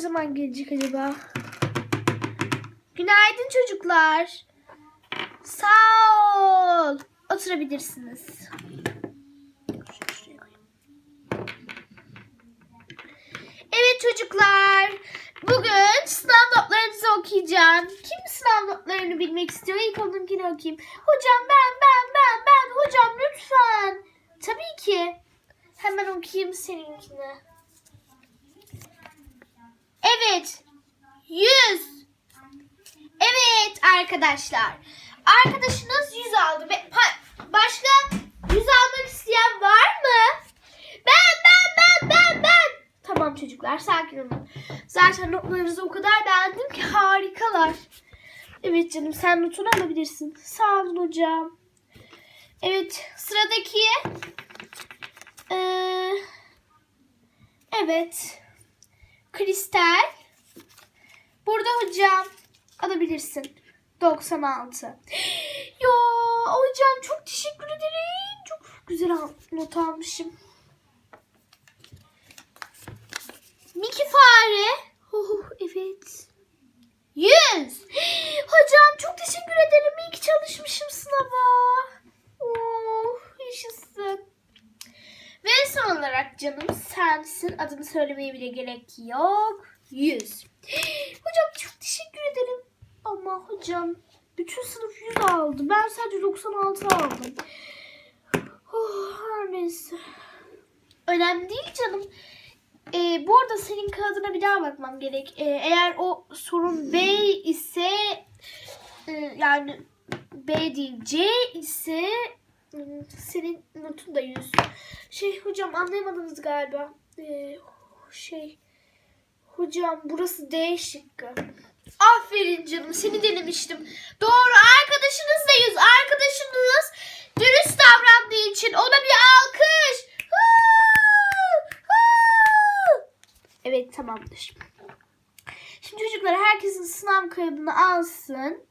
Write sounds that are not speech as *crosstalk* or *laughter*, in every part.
ne zaman gelecek acaba? Günaydın çocuklar. Sağ ol. Oturabilirsiniz. Evet çocuklar. Bugün sınav notlarınızı okuyacağım. Kim sınav notlarını bilmek istiyor? İlk onunkini okuyayım. Hocam ben ben ben ben. Hocam lütfen. Tabii ki. Hemen okuyayım seninkini. Evet. 100. Evet arkadaşlar. Arkadaşınız 100 aldı. Başka 100 almak isteyen var mı? Ben ben ben ben ben. Tamam çocuklar sakin olun. Zaten notlarınızı o kadar beğendim ki harikalar. Evet canım sen notunu alabilirsin. Sağ olun hocam. Evet sıradaki. Ee, evet. Kristal. Burada hocam alabilirsin. 96. *gasps* Ya hocam çok teşekkür ederim. Çok güzel not almışım. Miki fare. Oh, evet. 100. Hocam çok teşekkür ederim. İyi ki çalışmışım sınava. Oh, yaşasın. Ve son olarak canım sensin. Adını söylemeye bile gerek yok. 100. *gasps* Hocam çok teşekkür ederim. Ama hocam bütün sınıf 100 aldı. Ben sadece 96 aldım. Oh, her neyse. Önemli değil canım. Ee, bu arada senin kağıdına bir daha bakmam gerek. Ee, eğer o sorun B ise e, yani B değil C ise hmm, senin notun da 100. Şey hocam anlayamadınız galiba. Ee, şey hocam burası D şıkkı. Aferin canım seni denemiştim. Doğru arkadaşınız da 100. Arkadaşınız dürüst davrandığı için ona bir alkış. Evet tamamdır. Şimdi çocuklar herkesin sınav kağıdını alsın.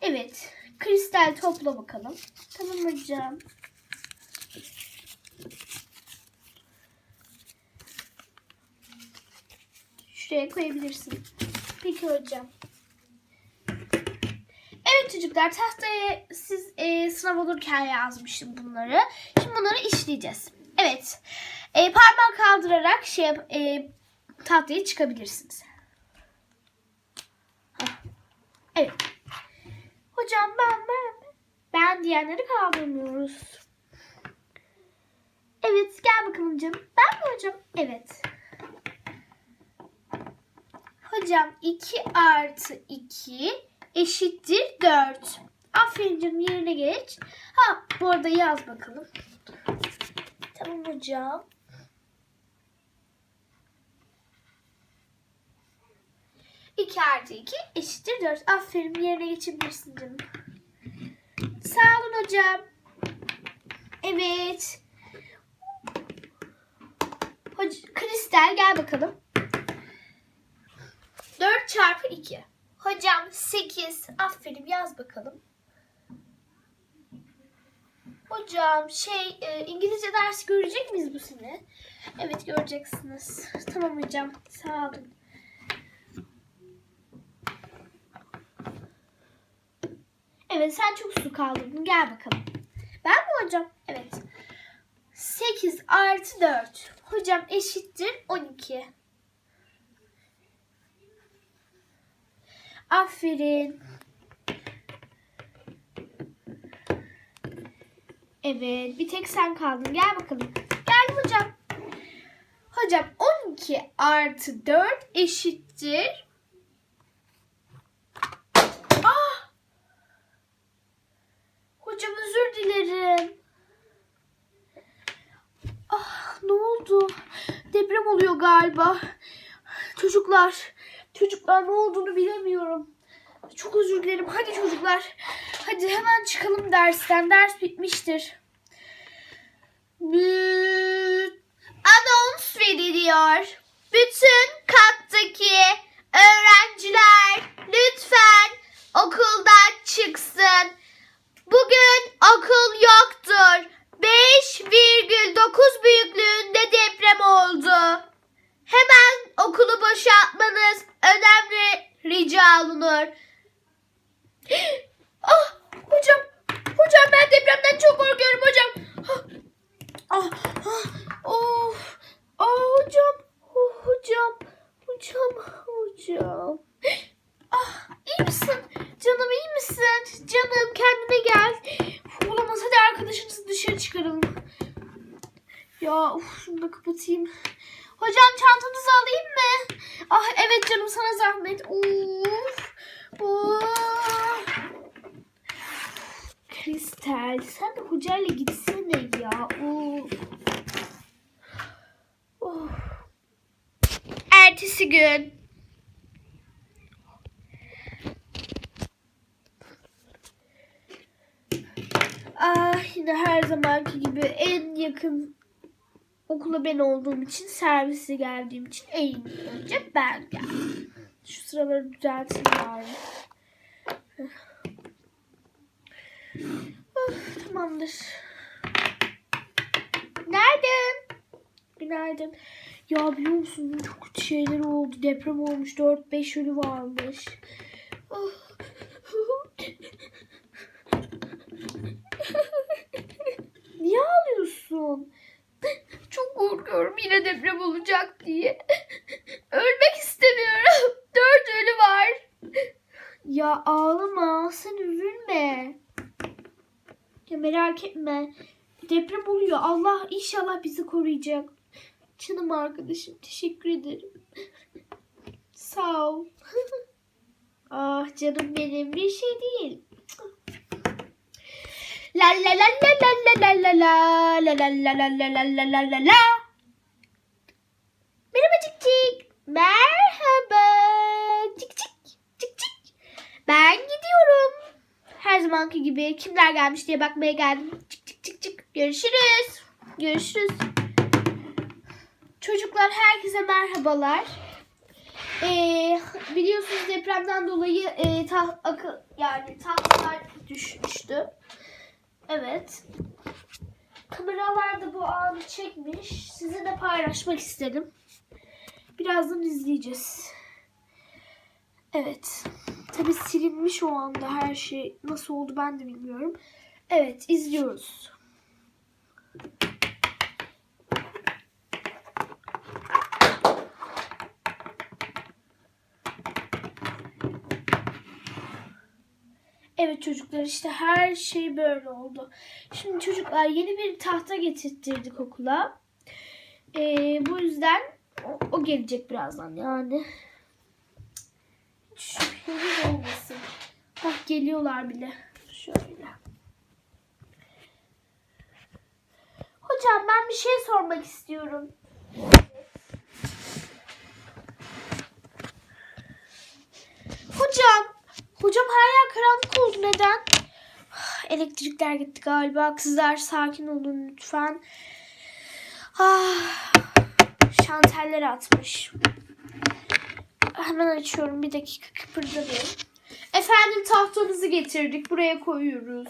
Evet. Kristal topla bakalım. Tamam hocam. Şuraya koyabilirsin. Peki hocam. Evet çocuklar tahtaya siz e, sınav olurken yazmıştım bunları. Şimdi bunları işleyeceğiz. Evet. E, parmak kaldırarak şey e, tahtaya çıkabilirsiniz. Evet. Hocam ben ben ben diyenleri kaldırmıyoruz. Evet gel bakalım canım. Ben mi hocam? Evet. Hocam 2 artı 2 eşittir 4. Aferin canım yerine geç. Ha bu arada yaz bakalım. Tamam hocam. İki artı iki eşittir dört. Aferin yerine geçebilirsin canım. Sağ olun hocam. Evet. Kristal gel bakalım. 4 çarpı 2. Hocam 8. Aferin yaz bakalım. Hocam şey e, İngilizce dersi görecek miyiz bu sene? Evet göreceksiniz. Tamam hocam sağ olun. Evet sen çok su kaldırdın. Gel bakalım. Ben mi hocam? Evet. 8 artı 4. Hocam eşittir 12. Aferin. Evet bir tek sen kaldın. Gel bakalım. Gel hocam. Hocam 12 artı 4 eşittir. Ah! Hocam özür dilerim. Ah ne oldu? Deprem oluyor galiba. Çocuklar, çocuklar ne olduğunu bilemiyorum. Çok özür dilerim. Hadi çocuklar. Hadi hemen çıkalım dersten. Ders bitmiştir. Anons veriliyor. Bütün kattaki öğrenciler lütfen okuldan çıksın. Bugün okul yoktur. 5,9 büyüklüğünde deprem oldu. koruyucu alınır. Ah hocam. Hocam ben depremden çok korkuyorum hocam. Ah, ah, of. Ah hocam. Oh, hocam. Hocam. Hocam. Ah iyi misin? Canım iyi misin? Canım kendine gel. Uf, Olamaz hadi arkadaşınızı dışarı çıkaralım. Ya uf, şunu da kapatayım. Hocam çantanızı alayım mı? Ah evet canım sana zahmet. Of. Of. Kristal sen de hocayla gitsene ya. Of. Of. Ertesi gün. Ah yine her zamanki gibi en yakın okula ben olduğum için servise geldiğim için en önce ben geldim. Şu sıraları düzelteyim bari. Of, tamamdır. Günaydın. Günaydın. Ya biliyor musun çok kötü şeyler oldu. Deprem olmuş. 4-5 ölü varmış. *laughs* Oh. Niye ağlıyorsun? Çok korkuyorum yine deprem olacak diye. Ölmek istemiyorum. Dört ölü var. Ya ağlama. Sen üzülme. Ya merak etme. Deprem oluyor. Allah inşallah bizi koruyacak. Canım arkadaşım teşekkür ederim. Sağ ol. ah canım benim bir şey değil. La la la la la la la la la la la la la la la la la gibi kimler gelmiş diye bakmaya geldim. Cik cik cik cik. Görüşürüz. Görüşürüz. Çocuklar herkese merhabalar. Ee, biliyorsunuz depremden dolayı e, taht, akı, yani tahtalar düşmüştü. Evet. Kameralar da bu anı çekmiş. Size de paylaşmak istedim. Birazdan izleyeceğiz. Evet. Tabi silinmiş o anda her şey. Nasıl oldu ben de bilmiyorum. Evet izliyoruz. Evet çocuklar işte her şey böyle oldu. Şimdi çocuklar yeni bir tahta getirttirdik okula. Ee, bu yüzden o, o gelecek birazdan yani. Şüpheniz olmasın. Bak geliyorlar bile. Şöyle. Hocam ben bir şey sormak istiyorum. Hocam, hocam her yer karanlık oldu neden? Elektrikler gitti galiba. Kızlar sakin olun lütfen. Ah, şanteller atmış. Hemen açıyorum bir dakika kıpırdamayın. Efendim tahtanızı getirdik. Buraya koyuyoruz.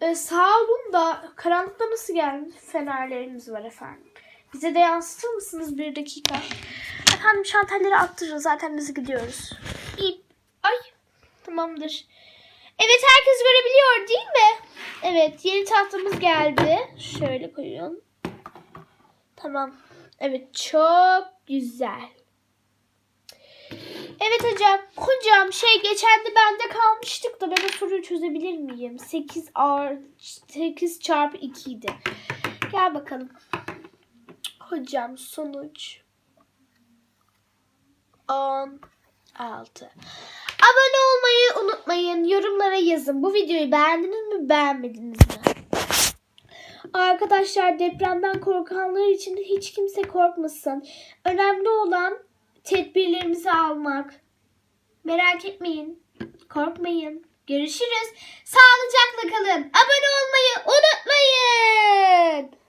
Ee, sağ olun da karanlıkta nasıl geldi? Fenerlerimiz var efendim. Bize de yansıtır mısınız bir dakika? Efendim şantelleri attırın zaten biz gidiyoruz. İyi. Ay tamamdır. Evet herkes görebiliyor değil mi? Evet yeni tahtamız geldi. Şöyle koyuyorum. Tamam. Evet çok güzel. Evet hocam. Hocam şey geçen de bende kalmıştık da ben o soruyu çözebilir miyim? 8 ar 8 çarpı 2 idi. Gel bakalım. Hocam sonuç 16. Abone olmayı unutmayın. Yorumlara yazın. Bu videoyu beğendiniz mi beğenmediniz mi? Arkadaşlar depremden korkanlar için hiç kimse korkmasın. Önemli olan tedbirlerimizi almak. Merak etmeyin. Korkmayın. Görüşürüz. Sağlıcakla kalın. Abone olmayı unutmayın.